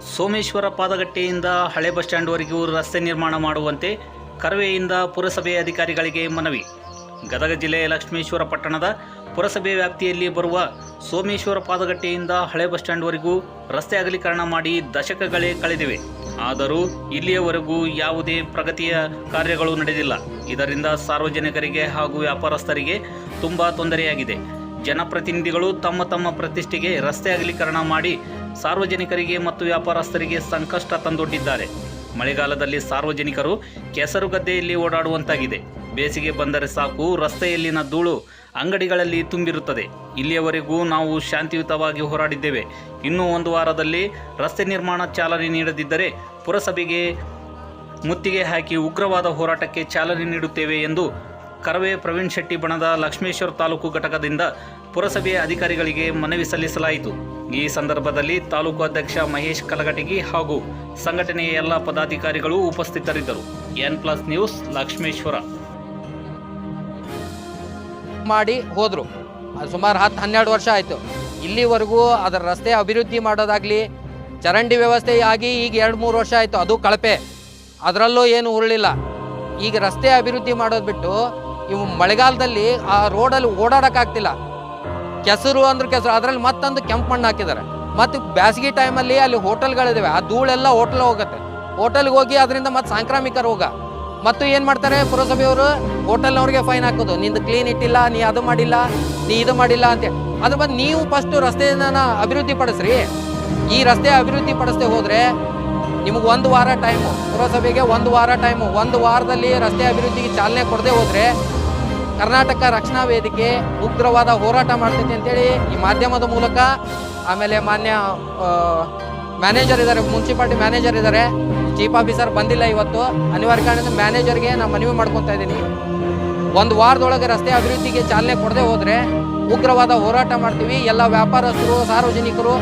ಸೋಮೇಶ್ವರ ಪಾದಗಟ್ಟೆಯಿಂದ ಹಳೆ ಬಸ್ ಸ್ಟ್ಯಾಂಡ್ವರೆಗೂ ರಸ್ತೆ ನಿರ್ಮಾಣ ಮಾಡುವಂತೆ ಕರವೆಯಿಂದ ಪುರಸಭೆ ಅಧಿಕಾರಿಗಳಿಗೆ ಮನವಿ. ಗದಗ ಜಿಲ್ಲೆಯ ಲಕ್ಷ್ಮೇಶ್ವರ ಪಟ್ಟಣದ ಪುರಸಭೆ ವ್ಯಾಪ್ತಿಯಲ್ಲಿ ಬರುವ ಸೋಮೇಶ್ವರ ಪಾದಗಟ್ಟೆಯಿಂದ ಹಳೆ ಬಸ್ ಸ್ಟ್ಯಾಂಡ್ವರೆಗೂ ರಸ್ತೆ ಅಗಲೀಕರಣ ಮಾಡಿ ದಶಕಗಳೇ ಕಳೆದಿವೆ. ಆದರೂ ಇಲ್ಲಿಯವರೆಗೂ ಯಾವುದೇ ಪ್ರಗತಿಯ ಕಾರ್ಯಗಳು ನಡೆದಿಲ್ಲ. ಇದರಿಂದ ಸಾರ್ವಜನಿಕರಿಗೆ ಹಾಗೂ ವ್ಯಾಪಾರಸ್ಥರಿಗೆ ತುಂಬ ತೊಂದರೆಯಾಗಿದೆ. ಜನಪ್ರತಿನಿಧಿಗಳು ತಮ್ಮ ತಮ್ಮ ಪ್ರತಿಷ್ಠೆಗೆ ರಸ್ತೆ ಅಗಲೀಕರಣ ಮಾಡಿ ಸಾರ್ವಜನಿಕರಿಗೆ ಮತ್ತು ವ್ಯಾಪಾರಸ್ಥರಿಗೆ ಸಂಕಷ್ಟ ತಂದೊಡ್ಡಿದ್ದಾರೆ. ಮಳೆಗಾಲದಲ್ಲಿ ಸಾರ್ವಜನಿಕರು ಕೆಸರು ಗದ್ದೆಯಲ್ಲಿ ಓಡಾಡುವಂತಾಗಿದೆ. ಬೇಸಿಗೆ ಬಂದರೆ ಸಾಕು, ರಸ್ತೆಯಲ್ಲಿನ ಧೂಳು ಅಂಗಡಿಗಳಲ್ಲಿ ತುಂಬಿರುತ್ತದೆ. ಇಲ್ಲಿಯವರೆಗೂ ನಾವು ಶಾಂತಿಯುತವಾಗಿ ಹೋರಾಡಿದ್ದೇವೆ. ಇನ್ನೂ ಒಂದು ವಾರದಲ್ಲಿ ರಸ್ತೆ ನಿರ್ಮಾಣ ಚಾಲನೆ ನೀಡದಿದ್ದರೆ ಪುರಸಭೆಗೆ ಮುತ್ತಿಗೆ ಹಾಕಿ ಉಗ್ರವಾದ ಹೋರಾಟಕ್ಕೆ ಚಾಲನೆ ನೀಡುತ್ತೇವೆ ಎಂದು ಕರವೇ ಪ್ರವೀಣ್ ಶೆಟ್ಟಿ ಬಣದ ಲಕ್ಷ್ಮೇಶ್ವರ ತಾಲೂಕು ಘಟಕದಿಂದ ಪುರಸಭೆಯ ಅಧಿಕಾರಿಗಳಿಗೆ ಮನವಿ ಸಲ್ಲಿಸಲಾಯಿತು. ಈ ಸಂದರ್ಭದಲ್ಲಿ ತಾಲೂಕು ಅಧ್ಯಕ್ಷ ಮಹೇಶ್ ಕಲಗಟಗಿ ಹಾಗೂ ಸಂಘಟನೆಯ ಎಲ್ಲ ಪದಾಧಿಕಾರಿಗಳು ಉಪಸ್ಥಿತರಿದ್ದರು. N plus news, Lakshmeshwar. ಮಾಡಿ ಹೋದರು. ಸುಮಾರು ಹತ್ತು ಹನ್ನೆರಡು ವರ್ಷ ಆಯಿತು. ಇಲ್ಲಿವರೆಗೂ ಅದರ ರಸ್ತೆ ಅಭಿವೃದ್ಧಿ ಮಾಡೋದಾಗಲಿ, ಚರಂಡಿ ವ್ಯವಸ್ಥೆ ಆಗಿ ಈಗ ಎರಡು ಮೂರು ವರ್ಷ ಆಯಿತು. ಅದು ಕಳಪೆ. ಅದರಲ್ಲೂ ಏನು ಉರುಳಿಲ್ಲ. ಈಗ ರಸ್ತೆ ಅಭಿವೃದ್ಧಿ ಮಾಡೋದು ಬಿಟ್ಟು ಇವು ಮಳೆಗಾಲದಲ್ಲಿ ಆ ರೋಡಲ್ಲಿ ಓಡಾಡೋಕ್ಕಾಗ್ತಿಲ್ಲ. ಕೆಸರು ಅಂದ್ರೆ ಕೆಸರು, ಅದರಲ್ಲಿ ಮತ್ತೊಂದು ಕೆಂಪು ಮಣ್ಣು ಹಾಕಿದ್ದಾರೆ. ಮತ್ತು ಬ್ಯಾಸಗಿ ಟೈಮಲ್ಲಿ ಅಲ್ಲಿ ಹೋಟೆಲ್ಗಳಿದ್ದಾವೆ ಆ ಧೂಳೆಲ್ಲ ಹೋಟೆಲ್ ಹೋಗುತ್ತೆ. ಹೋಟೆಲ್ಗೆ ಹೋಗಿ ಅದರಿಂದ ಮತ್ತೆ ಸಾಂಕ್ರಾಮಿಕ ರೋಗ. ಮತ್ತು ಏನು ಮಾಡ್ತಾರೆ ಪುರಸಭೆಯವರು? ಹೋಟೆಲ್ನವ್ರಿಗೆ ಫೈನ್ ಹಾಕೋದು. ನಿಂದು ಕ್ಲೀನ್ ಇಟ್ಟಿಲ್ಲ, ನೀ ಅದು ಮಾಡಿಲ್ಲ, ನೀ ಇದು ಮಾಡಿಲ್ಲ ಅಂತ ಅದ್ರ ಬಂದು ನೀವು ಫಸ್ಟು ರಸ್ತೆಯನ್ನು ಅಭಿವೃದ್ಧಿ ಪಡಿಸ್ರಿ ಈ ರಸ್ತೆ ಅಭಿವೃದ್ಧಿ ಪಡಿಸ್ದೆ ಹೋದರೆ ನಿಮಗೆ ಒಂದು ವಾರ ಟೈಮು ಪುರಸಭೆಗೆ ಒಂದು ವಾರ ಟೈಮು ಒಂದು ವಾರದಲ್ಲಿ ರಸ್ತೆ ಅಭಿವೃದ್ಧಿಗೆ ಚಾಲನೆ ಕೊಡದೆ ಹೋದರೆ ಕರ್ನಾಟಕ ರಕ್ಷಣಾ ವೇದಿಕೆ ಉಗ್ರವಾದ ಹೋರಾಟ ಮಾಡ್ತೈತಿ ಅಂತೇಳಿ ಈ ಮಾಧ್ಯಮದ ಮೂಲಕ ಆಮೇಲೆ ಮಾನ್ಯ ಮ್ಯಾನೇಜರ್ ಇದ್ದಾರೆ ಮುನ್ಸಿಪಾಲ್ಟಿ ಮ್ಯಾನೇಜರ್ ಇದ್ದಾರೆ ಚೀಫ್ ಆಫೀಸರ್ ಬಂದಿಲ್ಲ ಇವತ್ತು. ಅನಿವಾರ್ಯ ಕಾರಣದಿಂದ ಮ್ಯಾನೇಜರ್ಗೆ ನಾನು ಮನವಿ ಮಾಡ್ಕೊತಾ ಇದ್ದೀನಿ. ಒಂದು ವಾರದೊಳಗೆ ರಸ್ತೆ ಅಭಿವೃದ್ಧಿಗೆ ಚಾಲನೆ ಕೊಡದೆ ಹೋದರೆ ಉಗ್ರವಾದ ಹೋರಾಟ ಮಾಡ್ತೀವಿ. ಎಲ್ಲ ವ್ಯಾಪಾರಸ್ಥರು, ಸಾರ್ವಜನಿಕರು